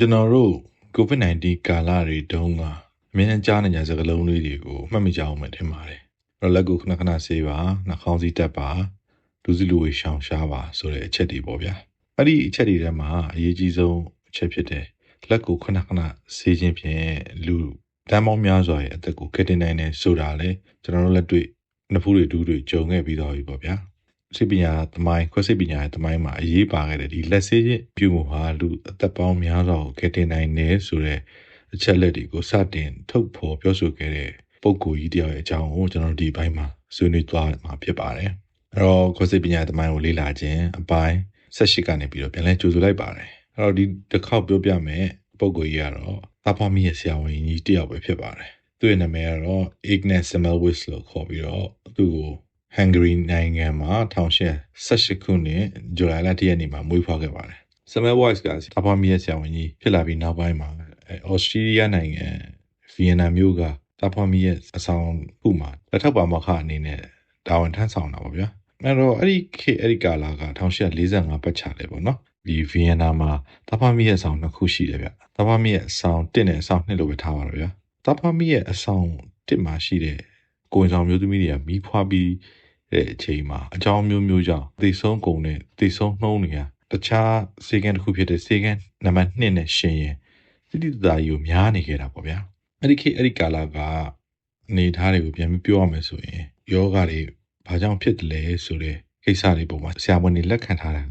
ကျွန်တော်တို့ COVID-19 ကာလတွေတုန်းကအမြဲတမ်းကြားနေကြစကားလုံးလေးတွေကိုမှတ်မိကြအောင်မယ်ထင်ပါတယ်။အဲ့တော့လက်ကိုခဏခဏဆေးပါနှာခေါင်းစည်းတက်ပါဒူးစီလူဝေရှောင်ရှားပါဆိုတဲ့အချက်တွေပေါ့ဗျာ။အဲ့ဒီအချက်တွေထဲမှာအရေးကြီးဆုံးအချက်ဖြစ်တယ်။လက်ကိုခဏခဏဆေးခြင်းဖြင့်လူတမ်းပေါင်းများစွာရဲ့အသက်ကိုကယ်တင်နိုင်တယ်ဆိုတာလေကျွန်တော်တို့လက်တွေ့နှစ်ဖူးတွေဒူးတွေကြုံခဲ့ပြီးတော့ပြီပေါ့ဗျာ။ စိတ်ပညာသမိုင်းခွဲစိတ်ပညာရဲ့သမိုင်းမှာအရေးပါခဲ့တဲ့ဒီလက်ဆေးခြင်းပြုမှုဟာလူအသက်ပေါင်းများစွာကိုကယ်တင်နိုင်တယ်ဆိုတဲ့အချက်လက်တွေကိုစတင်ထုတ်ဖော်ပြောဆိုခဲ့တဲ့ပုံကိုကြီးတယောက်ရဲ့အကြောင်းကိုကျွန်တော်ဒီဘိုင်းမှာဆွေးနွေးသွားမှာဖြစ်ပါတယ်။အဲ့တော့ခွဲစိတ်ပညာရဲ့သမိုင်းကိုလေ့လာခြင်းအပိုင်း18ကနေပြီးတော့ပြန်လဲကြိုဆိုလိုက်ပါတယ်။အဲ့တော့ဒီတစ်ခေါက်ပြောပြမယ်ပုံကိုကြီးကတော့သဖော်မီရဲ့ဆရာဝန်ကြီးတယောက်ပဲဖြစ်ပါတယ်။သူ့ရဲ့နာမည်ကတော့ Ignace Semmelweis လို့ခေါ်ပြီးတော့သူ့ကို Hungary နိုင်ငံမှာ1818ခုနှစ်ဇူလိုင်လ1ရက်နေ့မှာမွေးဖွားခဲ့ပါတယ်။ Semmelweis ကသဖော်မီရဲ့ဆရာဝန်ကြီးဖြစ်လာပြီးနောက်ပိုင်းမှာဩစတြေးလျနိုင်ငံဗီယက်နမ်မြို့ကသဖော်မီရဲ့အဆောင်ခုမှာလက်ထောက်ပါမခအနေနဲ့တာဝန်ထမ်းဆောင်တာပါဗျာ။အဲ့တော့အဲ့ဒီခေတ်အဲ့ဒီကာလက1845ပတ်ချလဲပေါ့နော်။ဒီဗီယက်နမ်မှာသဖော်မီရဲ့အဆောင်နှစ်ခုရှိတယ်ဗျ။သဖော်မီရဲ့အဆောင်1နဲ့အဆောင်2လို့ပဲထားပါတော့ဗျာ။သဖော်မီရဲ့အဆောင်1မှာရှိတဲ့ကိုယ်ဆောင်မျိုးသမီးတွေကမိဖွားပြီး တဲ့အချိန်မှာအကြောင်းမျိုးမျိုးကြောင့်သေဆုံးကုန်တဲ့သေဆုံးနှုံးတွေကတခြားစေကန်တစ်ခုဖြစ်တဲ့စေကန်နံပါတ်2နဲ့ရှင်ရင်တိတိတသားကြီးကိုများနေခဲ့တာပေါ့ဗျာအဲ့ဒီခေတ်အဲ့ဒီကာလကအနေထားတွေကိုပြန်ပြီးပြောရမယ်ဆိုရင်ယောဂတွေဘာကြောင့်ဖြစ်တယ်လဲဆိုတဲ့ကိစ္စတွေပုံမှာဆရာဝန်တွေလက်ခံထားတာ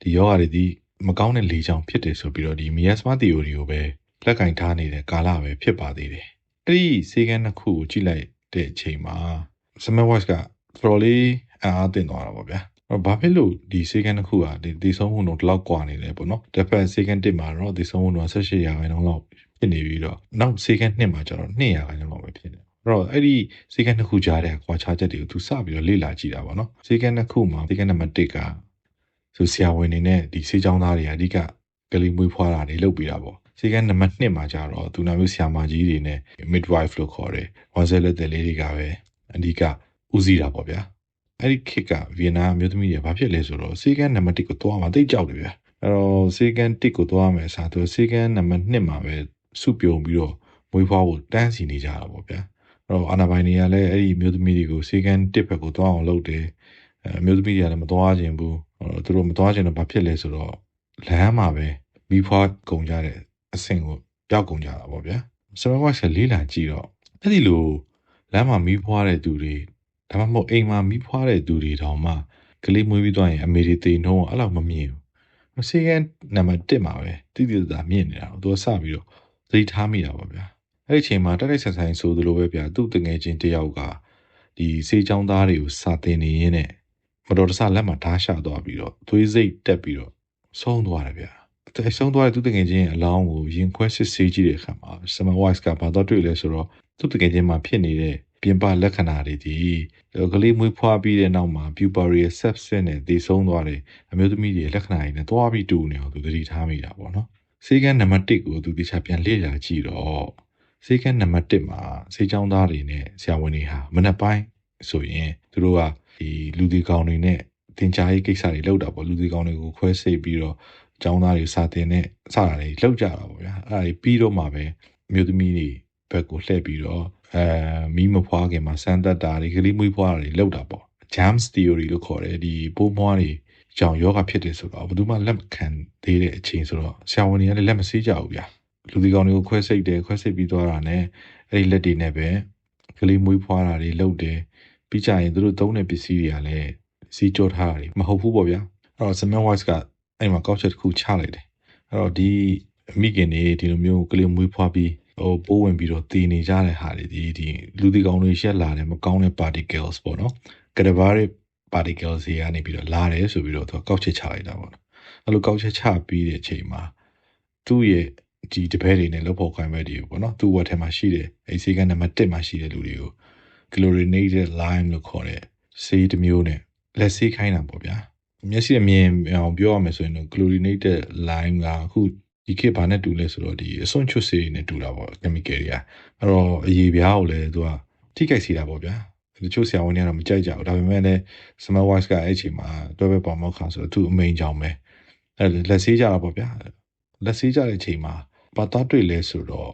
ဒီယောဂတွေဒီမကောင်းတဲ့လေကြောင့်ဖြစ်တယ်ဆိုပြီးတော့ဒီ miasma theory ကိုပဲလက်ကင်ထားနေတဲ့ကာလပဲဖြစ်ပါသေးတယ်အဲ့ဒီစေကန်နှစ်ခုကိုကြည့်လိုက်တဲ့အချိန်မှာ Summer Watch က တော်လေးအားတင်သွားတာပေါ့ဗျာဘာဖြစ်လို့ဒီစေကန်တစ်ခုကဒီဒီဆုံးမှုတော့ဒီလောက်ကွာနေလဲပေါ့နော်တစ်ဖက်စေကန်တစ်မှာတော့ဒီဆုံးမှုတော့18ရာခိုင်နှုန်းလောက်ဖြစ်နေပြီးတော့နောက်စေကန်နှစ်မှာကျတော့2ရာခိုင်နှုန်းလောက်ပဲဖြစ်နေအဲ့တော့အဲ့ဒီစေကန်တစ်ခုကြားတဲ့ကွာခြားချက်တွေကိုသူစပြီးတော့လေ့လာကြည့်တာပေါ့နော်စေကန်တစ်ခုမှာစေကန်နံပါတ်1ကဆိုဆရာဝန်တွေနဲ့ဒီစေချောင်းသားတွေအဓိကကလေးမွေးဖွားတာတွေလုပ်ပြီးတာပေါ့စေကန်နံပါတ်2မှာကျတော့သူနာမျိုးဆရာမကြီးတွေနဲ့ midwife လို့ခေါ်တယ်ဝန်ဆယ်လက်တွေလေးတွေကပဲအဓိက ဦးစီးတာပေါ့ဗျာအဲ့ဒီခေတ်ကဗီယက်နမ်မျိုးသမီးတွေဘာဖြစ်လဲဆိုတော့စေကန်နံပါတ်1ကိုသွားမှာတိတ်ကြောက်တယ်ဗျာအဲ့တော့စေကန်1ကိုသွားမယ်အစားသူစေကန်နံပါတ်2မှာပဲစုပြုံပြီးတော့မွေးဖွားဖို့တန်းစီနေကြတာပေါ့ဗျာအဲ့တော့အာနာပိုင်တွေကလည်းအဲ့ဒီမျိုးသမီးတွေကိုစေကန်1ဘက်ကိုသွားအောင်လုပ်တယ်အဲမျိုးသမီးတွေကလည်းမသွားခြင်းဘူးသူတို့မသွားခြင်းတော့ဘာဖြစ်လဲဆိုတော့လမ်းမှာပဲမိဖွားကုန်ကြတဲ့အဆင့်ကိုပြောက်ကုန်ကြတာပေါ့ဗျာစမဝါဆက်လေးလာကြည့်တော့အဲ့ဒီလိုလမ်းမှာမိဖွားတဲ့သူတွေ ဒါမှမဟုတ်အိမ်မှာမိဖွားတဲ့သူတွေတောင်မှကလေးမွေးပြီးသွားရင်အမေတွေတိမ်နှုံးအဲ့လောက်မမြင်ဘူးစေကန်နံပါတ်1မှာပဲတိတိကျကျမြင်နေတာသူကစပြီးတော့သတိထားမိတာပါဗျာအဲ့ဒီအချိန်မှာတက်တက်ဆန်ဆန်ဆိုသလိုပဲဗျာသူ့တငယ်ချင်းတယောက်ကဒီစေချောင်းသားတွေကိုစာသင်နေရင်းနဲ့မတော်တဆလက်မှာဓာတ်ရှာသွားပြီးတော့သွေးစိတ်တက်ပြီးတော့ဆုံးသွားတယ်ဗျာအဲဆုံးသွားတဲ့သူတငယ်ချင်းအလောင်းကိုရင်ခွဲစစ်ဆေးကြည့်တဲ့အခါမှာ Summer Wise ကဘာတော့တွေ့လဲဆိုတော့သူတငယ်ချင်းမှာဖြစ်နေတဲ့ ပြင်ပလက္ခဏာတွေဒီကလေးမွေးဖွားပြီးတဲ့နောက်မှာ puberty sepsis နဲ့တည်ဆုံးသွားတယ်အမျိုးသမီးတွေလက္ခဏာတွေနဲ့သွားပြီးတူနေအောင်သူသတိထားမိတာပေါ့နော်စေကန်းနံပါတ်1ကိုသူတိကျပြန်လေ့လာကြည့်တော့စေကန်းနံပါတ်1မှာစေချောင်းသားတွေနဲ့ဆရာဝန်တွေဟာမနက်ပိုင်းဆိုရင်သူတို့ကဒီလူဒီကောင်တွေနဲ့သင်ကြားရေးကိစ္စတွေလုပ်တာပေါ့လူဒီကောင်တွေကိုခွဲစိတ်ပြီးတော့ကျောင်းသားတွေစာသင်နဲ့စတာတွေလုပ်ကြတာပေါ့ဗျာအဲ့ဒါတွေပြီးတော့မှပဲမြို့သမီးတွေ ဘက်ကိုလှည့်ပြီးတော့အဲမီးမဖွားခင်မှာစမ်းသပ်တာတွေကလေးမွေးဖွားတာတွေလုပ်တာပေါ့ James theory လို့ခေါ်တယ်ဒီပိုးမွားတွေကြောင့်ယောဂဖြစ်တယ်ဆိုတော့ဘယ်သူမှလက်မခံသေးတဲ့အချိန်ဆိုတော့ဆရာဝန်တွေကလည်းလက်မဆေးကြဘူးဗျာလူဒီကောင်တွေကိုခွဲစိတ်တယ်ခွဲစိတ်ပြီးသွားတာနဲ့အဲ့ဒီလက်တွေနဲ့ပဲကလေးမွေးဖွားတာတွေလုပ်တယ်ပြီးကြရင်သူတို့သုံးတဲ့ပစ္စည်းတွေကလည်းစီကြောထားတာတွေမဟုတ်ဘူးပေါ့ဗျာအဲ့တော့ Samuel Wise ကအဲ့မှာကောက်ချက်တစ်ခုချလိုက်တယ်အဲ့တော့ဒီမိခင်တွေဒီလိုမျိုးကလေးမွေးဖွားပြီး ဟိုပိုးဝင်ပြီးတော့တည်နေကြတဲ့ဟာတွေဒီဒီလူဒီကောင်တွေရှက်လာတယ်မကောင်းတဲ့ particles ပေါ့နော် cadaveric particles တွေကနေပြီးတော့လာတယ်ဆိုပြီးတော့သူကောက်ချက်ချလိုက်တာပေါ့နော်အဲ့လိုကောက်ချက်ချပြီးတဲ့အချိန်မှာသူ့ရဲ့ဒီတပည့်တွေနဲ့လောက်ဖို့ခိုင်းမဲ့ဒီပေါ့နော်သူ့ဝက်ထဲမှာရှိတယ်အဲဆေးကနံပါတ်1မှာရှိတဲ့လူတွေကို chlorinated lime လို့ခေါ်တဲ့ဆေးတစ်မျိုးနဲ့လက်ဆေးခိုင်းတာပေါ့ဗျာမျက်စိအမြင်အောင်ပြောရမယ်ဆိုရင်တော့ chlorinated lime ကအခု ဒီခေတ်ဘာနဲ့တူလဲဆိုတော့ဒီအစွန့်ချွတ်စေးနဲ့တူတာပေါ့ chemical တွေကအဲ့တော့အရေးပြားကိုလည်းသူကထိခိုက်စေတာပေါ့ဗျာတချို့ဆရာဝန်တွေကတော့မကြိုက်ကြဘူးဒါပေမဲ့လည်း Summer Wise ကအဲ့ချိန်မှာတွဲပဲပေါမောက်ခါဆိုတော့သူ့အမိန်ကြောင့်ပဲအဲ့လက်ဆေးကြတာပေါ့ဗျာလက်ဆေးကြတဲ့အချိန်မှာဘာသွားတွေ့လဲဆိုတော့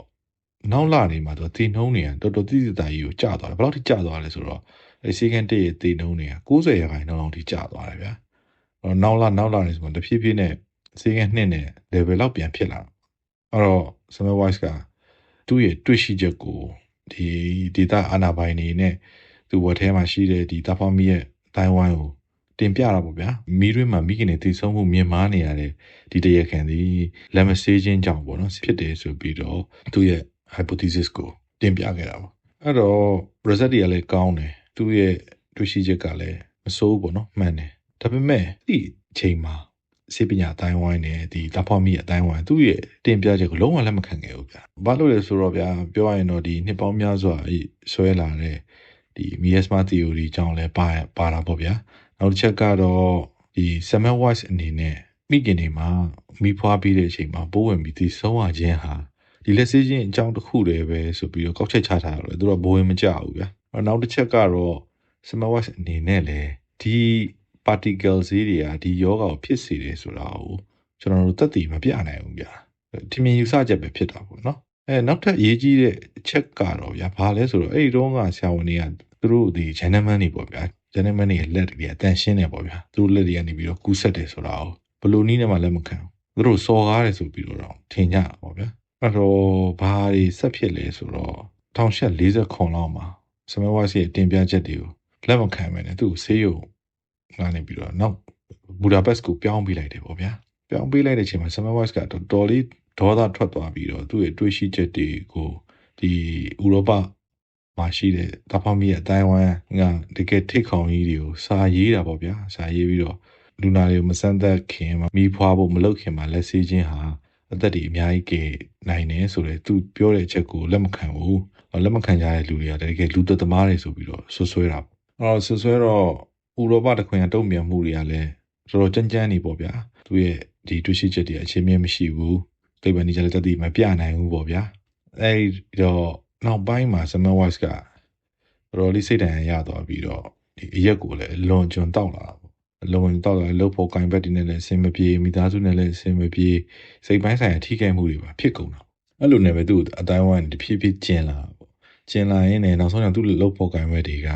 နောက်လာနေမှာတော့တည်နှုံးနေရတော်တော်တိတိတာကြီးကိုကြာသွားတယ်ဘယ်လောက်ထိကြာသွားလဲဆိုတော့အဲစီကန်တစ်ရဲ့တည်နှုံးနေရ90ရာခိုင်နှုန်းလောက်ထိကြာသွားတယ်ဗျာအော်နောက်လာနောက်လာနေဆိုတော့တဖြည်းဖြည်းနဲ့ စီကန်နှစ်နဲ့ level လောက်ပြန်ဖြစ်လာအဲ့တော့ summer wise ကသူ့ရဲ့တွေ့ရှိချက်ကိုဒီ data အာနာပိုင်နေနဲ့သူ့ဝက်ထဲမှာရှိတဲ့ဒီတာဖော်မီရဲ့အတိုင်းဝိုင်းကိုတင်ပြတာပေါ့ဗျာမိတွင်းမှာမိခင်တွေတည်ဆုံးမှုမြင်မာနေရတဲ့ဒီတရခံဒီလက်မဆေးခြင်းကြောင့်ပေါ့နော်ဖြစ်တယ်ဆိုပြီးတော့သူ့ရဲ့ hypothesis ကိုတင်ပြခဲ့တာပေါ့အဲ့တော့ result တွေကလည်းကောင်းတယ်သူ့ရဲ့တွေ့ရှိချက်ကလည်းမဆိုးဘူးပေါ့နော်မှန်တယ်ဒါပေမဲ့ဒီအချိန်မှာ စေပညာအတိုင်းဝိုင်းနဲ့ဒီတာဖော်မီအတိုင်းဝိုင်းသူ့ရဲ့တင်ပြချက်ကိုလုံးဝလက်မခံခဲ့ဘူးဗျာဘာလို့လဲဆိုတော့ဗျာပြောရရင်တော့ဒီနှစ်ပေါင်းများစွာဆွဲလာတဲ့ဒီ miasma theory ကြောင့်လည်းပါပါတာပေါ့ဗျာနောက်တစ်ချက်ကတော့ဒီ Samuel Weiss အနေနဲ့မိခင်တွေမှာမိဖွားပြီးတဲ့အချိန်မှာပိုးဝင်ပြီးဒီဆုံးရခြင်းဟာဒီလက်စေးခြင်းအကြောင်းတစ်ခုတည်းပဲဆိုပြီးတော့ကောက်ချက်ချထားတယ်သူတို့ဘိုးဝင်မကြဘူးဗျာနောက်တစ်ချက်ကတော့ Samuel Weiss အနေနဲ့လည်းဒီ particle ဈေးတွေကဒီယောဂကိုဖြစ်စေတယ်ဆိုတာကိုကျွန်တော်တို့သက်သေမပြနိုင်ဘူးဗျာဒီမြင်ယူဆချက်ပဲဖြစ်တာပေါ့နော်အဲနောက်ထပ်အရေးကြီးတဲ့အချက်ကတော့ဗျာဘာလဲဆိုတော့အဲ့ဒီတော့ကဆရာဝန်တွေကသူတို့ဒီ gentleman တွေပေါ့ဗျာ gentleman တွေလက်တွေအတန်ရှင်းတယ်ပေါ့ဗျာသူတို့လက်တွေကနေပြီးတော့ကူးဆက်တယ်ဆိုတာကိုဘလို့နီးနဲ့မှလက်မခံဘူးသူတို့စော်ကားတယ်ဆိုပြီးတော့ထင်ကြတာပေါ့ဗျာအဲ့တော့ဘာတွေဆက်ဖြစ်လဲဆိုတော့1840ခွန်လောက်မှာစမဝါစီရဲ့တင်ပြချက်တွေကိုလက်မခံမဲနဲ့သူ့ကိုဆေးရုံ ကနေပြီးတော့နောက်ဘူဒါပက်စ်ကိုပြောင်းပေးလိုက်တယ်ပေါ့ဗျာပြောင်းပေးလိုက်တဲ့အချိန်မှာစမဝါစ်ကတော်တော်လေးဒေါသထွက်သွားပြီးတော့သူ့ရဲ့တွေးရှိချက်တွေကိုဒီဥရောပမှာရှိတဲ့တာဖောမီရဲ့အတိုင်းဝမ်ကတကယ်ထိတ်ခေါင်ကြီးတွေကိုစာရေးတာပေါ့ဗျာစာရေးပြီးတော့လူနာတွေကိုမစမ်းသက်ခင်မှာမိဖွားဖို့မလုပ်ခင်မှာလက်ဆေးခြင်းဟာအသက်တွေအများကြီးကယ်နိုင်တယ်ဆိုတော့သူပြောတဲ့အချက်ကိုလက်မခံဘူးလက်မခံကြတဲ့လူတွေကတကယ်လူသက်သမားတွေဆိုပြီးတော့ဆွဆွဲတာပေါ့အဲ့တော့ဆွဆွဲတော့ ဥရောပတခွင်တုံ့ပြန်မှုတွေကလည်းတော်တော်ကြမ်းကြမ်းနေပေါ့ဗျာသူရဲ့ဒီတွေ့ရှိချက်တွေအခြေမြင့်မရှိဘူးသိပ္ပံနည်းကျလည်းတတိမပြနိုင်ဘူးပေါ့ဗျာအဲဒီတော့နောက်ပိုင်းမှာ Summer Wise ကတော်တော်လေးစိတ်တန်ရသွားပြီးတော့ဒီအရက်ကိုလည်းလွန်ကျွံတောက်လာတာပေါ့အလွန်တောက်လာလှုပ်ဖို့ကင်ဘက်တွေနဲ့လည်းအဆင်မပြေမိသားစုနဲ့လည်းအဆင်မပြေစိတ်ပိုင်းဆိုင်ရာထိခိုက်မှုတွေပါဖြစ်ကုန်တာအဲ့လိုနဲ့ပဲသူ့အတိုင်းဝိုင်းတဖြည်းဖြည်းကျင်လာပေါ့ကျင်လာရင်းနဲ့နောက်ဆုံးကျသူ့လှုပ်ဖို့ကင်ဘက်တွေက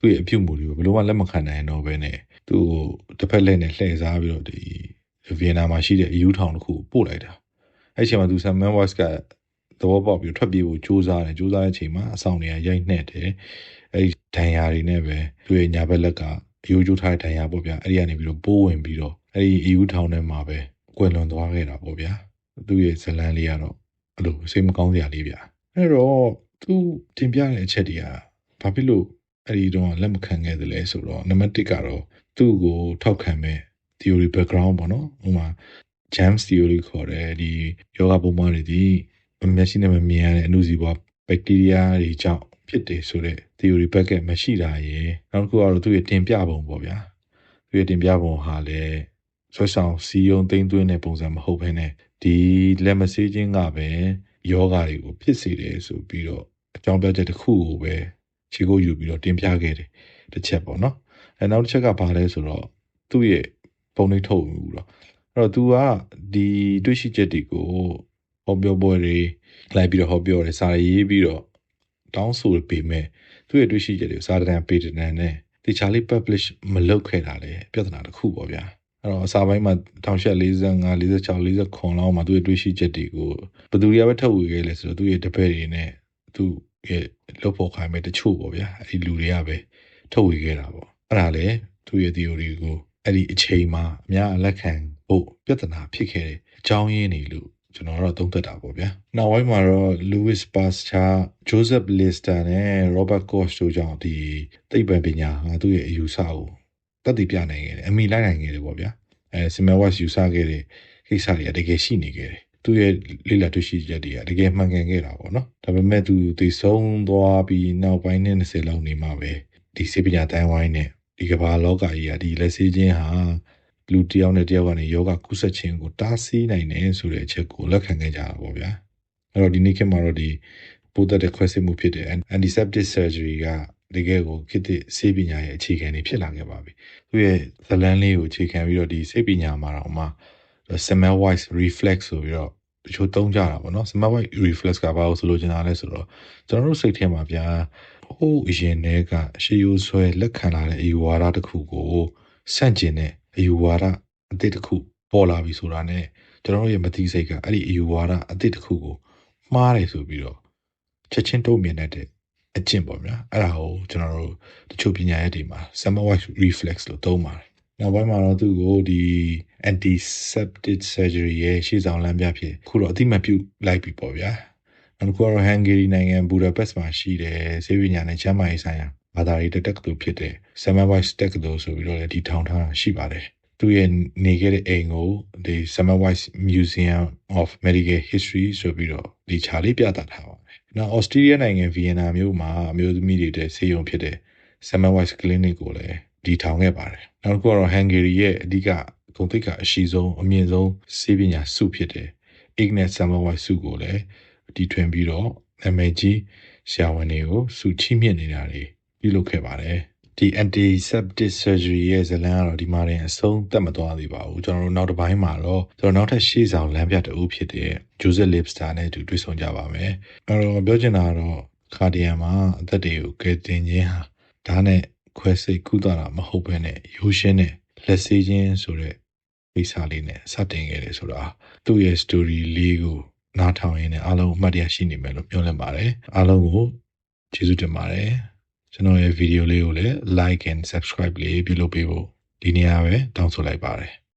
သူ့ရဲ့အပြုတ်မှုတွေကိုဘယ်လိုမှလက်မခံနိုင်တော့ဘဲနဲ့သူ့ကိုတစ်ဖက်လက်နဲ့လှည့်စားပြီးတော့ဒီဗီယက်နာမှာရှိတဲ့အယူထောင်တစ်ခုပို့လိုက်တာအဲ့ချိန်မှာသူဆမ်မန်ဝတ်ကသဘောပေါက်ပြီးထွက်ပြေးဖို့ကြိုးစားတယ်ကြိုးစားတဲ့အချိန်မှာအဆောင်တွေကရိုက်နှက်တယ်အဲ့ဒီဒဏ်ရာတွေနဲ့ပဲသူ့ရဲ့ညာဘက်လက်ကအယူကျိုးထားတဲ့ဒဏ်ရာပေါ့ဗျာအဲ့ဒီကနေပြီးတော့ပိုးဝင်ပြီးတော့အဲ့ဒီအယူထောင်ထဲမှာပဲကွယ်လွန်သွားခဲ့တာပေါ့ဗျာသူ့ရဲ့ဇလန်းလေးကတော့အဲ့လိုစိတ်မကောင်းစရာလေးဗျာအဲ့တော့သူတင်ပြတဲ့အချက်တွေကဘာဖြစ်လို့ အဲ့ဒီတော့လက်မခံခဲ့တယ်လဲဆိုတော့နံပါတ်1ကတော့သူ့ကိုထောက်ခံမဲ့ theory background ပေါ့နော်ဥပမာ James theory ခေါ်တဲ့ဒီယောဂပုံမှန်တွေဒီမျက်စိနဲ့မမြင်ရတဲ့အနုစီးပွား bacteria တွေကြောင့်ဖြစ်တယ်ဆိုတဲ့ theory packet မရှိတာရယ်နောက်တစ်ခုကတော့သူ့ရဲ့တင်ပြပုံပေါ့ဗျာသူ့ရဲ့တင်ပြပုံဟာလည်းဆွဲဆောင်စီယုံသိမ့်သွင်းတဲ့ပုံစံမဟုတ်ဘဲနဲ့ဒီလက်မဆေးခြင်းကပဲယောဂတွေကိုဖြစ်စေတယ်ဆိုပြီးတော့အကြောင်းပြချက်တစ်ခုကိုပဲ ခြေကိုယူပြီးတော့တင်ပြခဲ့တယ်တစ်ချက်ပေါ့နော်အဲနောက်တစ်ချက်ကဘာလဲဆိုတော့သူ့ရဲ့ပုံနှိပ်ထုတ်ဘူးတော့အဲ့တော့ तू ကဒီတွေ့ရှိချက်တွေကိုဟောပြောပွဲတွေလိုက်ပြီးတော့ဟောပြောတယ်စာရေးပြီးတော့တောင်းဆိုပေးမယ်သူ့ရဲ့တွေ့ရှိချက်တွေကိုစာတမ်းပေးတဲ့နဲ့တခြားလေး publish မလုပ်ခဲ့တာလေပြဿနာတစ်ခုပေါ့ဗျာအဲ့တော့အစာပိုင်းမှာ1845 46 49လောက်မှာသူ့ရဲ့တွေ့ရှိချက်တွေကိုဘယ်သူတွေကပဲထုတ်ဝေခဲ့လဲဆိုတော့သူ့ရဲ့တပည့်တွေနဲ့သူ့ရဲ့ လုပ်ဖို့ခိုင်းမဲ့တချို့ပေါ့ဗျာအဲ့ဒီလူတွေကပဲထုတ်ဝေခဲ့တာပေါ့အဲ့ဒါလေသူ့ရဲ့ theory ကိုအဲ့ဒီအချိန်မှာအများအလက်ခံဖို့ပြဿနာဖြစ်ခဲ့တဲ့အကြောင်းရင်းတွေလို့ကျွန်တော်တော့သုံးသပ်တာပေါ့ဗျာနောက်ပိုင်းမှာတော့ Louis Pasteur Joseph Lister နဲ့ Robert Koch တို့ကြောင့်ဒီသိပ္ပံပညာဟာသူ့ရဲ့အယူဆကိုတတ်သိပြနိုင်ခဲ့တယ်အမိလိုက်နိုင်ခဲ့တယ်ပေါ့ဗျာအဲ Semmelweis ယူဆခဲ့တဲ့ကိစ္စတွေကတကယ်ရှိနေခဲ့တယ် သူ့ရဲ့လိလာတွေ့ရှိချက်တွေကတကယ်မှန်ကန်ခဲ့တာပေါ့နော်ဒါပေမဲ့သူသိဆုံးသွားပြီးနောက်ပိုင်းနဲ့20လောက်နေမှပဲဒီစေပညာတိုင်းဝိုင်းနဲ့ဒီကမ္ဘာလောကကြီးကဒီလက်ဆေးခြင်းဟာလူတယောက်နဲ့တယောက်ကနေယောဂကုသခြင်းကိုတားဆီးနိုင်တယ်ဆိုတဲ့အချက်ကိုလက်ခံခဲ့ကြတာပေါ့ဗျာအဲ့တော့ဒီနေ့ခေတ်မှာတော့ဒီပိုးသက်တဲ့ခွဲစိတ်မှုဖြစ်တဲ့ antiseptic surgery ကတကယ်ကိုခေတ်သစ်ဆေးပညာရဲ့အခြေခံတွေဖြစ်လာခဲ့ပါပြီသူရဲ့ဇလန်းလေးကိုအခြေခံပြီးတော့ဒီဆေးပညာမှာတော့မှ သူ semmelweis reflex ဆိုပြီးတော့တချို့သုံးကြတာပေါ့နော် semmelweis reflex ကဘာလို့ဆိုလို့ကျင်တာလဲဆိုတော့ကျွန်တော်တို့စိတ်ထဲမှာဗျာဟိုးအရင်တည်းကရှေးရိုးဆွဲလက်ခံလာတဲ့အယူဝါဒတစ်ခုကိုဆန့်ကျင်တဲ့အယူဝါဒအသစ်တစ်ခုပေါ်လာပြီဆိုတာနဲ့ကျွန်တော်တို့ရဲ့မသိစိတ်ကအဲ့ဒီအယူဝါဒအသစ်တစ်ခုကိုမှားတယ်ဆိုပြီးတော့ချက်ချင်းတုံ့ပြန်တဲ့အကျင့်ပေါ့ဗျာအဲ့ဒါကိုကျွန်တော်တို့တချို့ပညာရပ်တွေမှာ semmelweis reflex လို့သုံးပါတယ် နောက်ပိုင်းမှာတော့သူ့ကိုဒီ antiseptic surgery ရဲ့ရှေ့ဆောင်လမ်းပြဖြစ်ခုတော့အတိမတ်ပြုလိုက်ပြီပေါ့ဗျာနောက်တစ်ခုကတော့ Hungary နိုင်ငံဘူဒါပက်စ်မှာရှိတဲ့ဆေးပညာနဲ့ကျန်းမာရေးဆိုင်ရာဘာသာရေးတက္ကသိုလ်ဖြစ်တဲ့ Semmelweis တက္ကသိုလ်ဆိုပြီးတော့လည်းဒီထောင်ထားတာရှိပါတယ်သူရဲ့နေခဲ့တဲ့အိမ်ကိုဒီ Semmelweis Museum of Medical History ဆိုပြီးတော့ဒီခြာလေးပြသထားပါတယ်။နောက် Australia နိုင်ငံ Vienna မြို့မှာအမျိုးသမီးတွေတဲ့ဆေးရုံဖြစ်တဲ့ Semmelweis Clinic ကိုလည်း ဒီထောင်ခဲ့ပါတယ်။နောက်တစ်ခုကတော့ Hungary ရဲ့အဓိကဂုဏ်သိက္ခာအရှိဆုံးအမြင့်ဆုံးဆေးပညာဆုဖြစ်တဲ့ Ignaz Semmelweis ဆုကိုလည်းဒီထွင်ပြီးတော့နာမည်ကြီးဆရာဝန်တွေကိုဆုချီးမြှင့်နေတာတွေပြုလုပ်ခဲ့ပါတယ်။ဒီ antiseptic surgery ရဲ့ဇာတ်လမ်းကတော့ဒီမှာတင်အဆုံးသတ်မသွားသေးပါဘူးကျွန်တော်တို့နောက်တစ်ပိုင်းမှာတော့ကျွန်တော်နောက်ထပ်ရှေ့ဆောင်လမ်းပြတအုပ်ဖြစ်တဲ့ Joseph Lipster နဲ့အတူတွေ့ဆုံကြပါမယ်အဲ့တော့ပြောချင်တာကတော့ခါဒီယန်မှာအသက်တွေကိုကယ်တင်ခြင်းဟာဒါနဲ့ ခွဲစိတ်ကုသတာမဟုတ်ဘဲနဲ့ရိုးရှင်းတဲ့လက်ဆေးခြင်းဆိုတဲ့ကိစ္စလေးနဲ့စတင်ခဲ့တယ်ဆိုတာသူ့ရဲ့ story လေးကိုနားထောင်ရင်းနဲ့အားလုံးအမှတ်တရရှိနေမယ်လို့ပြောလင်ပါတယ်အားလုံးကိုကျေးဇူးတင်ပါတယ်ကျွန်တော်ရဲ့ဗီဒီယိုလေးကိုလည်း like and subscribe လေးပြုလုပ်ပေးဖို့ဒီနေရာပဲတောင်းဆိုလိုက်ပါတယ်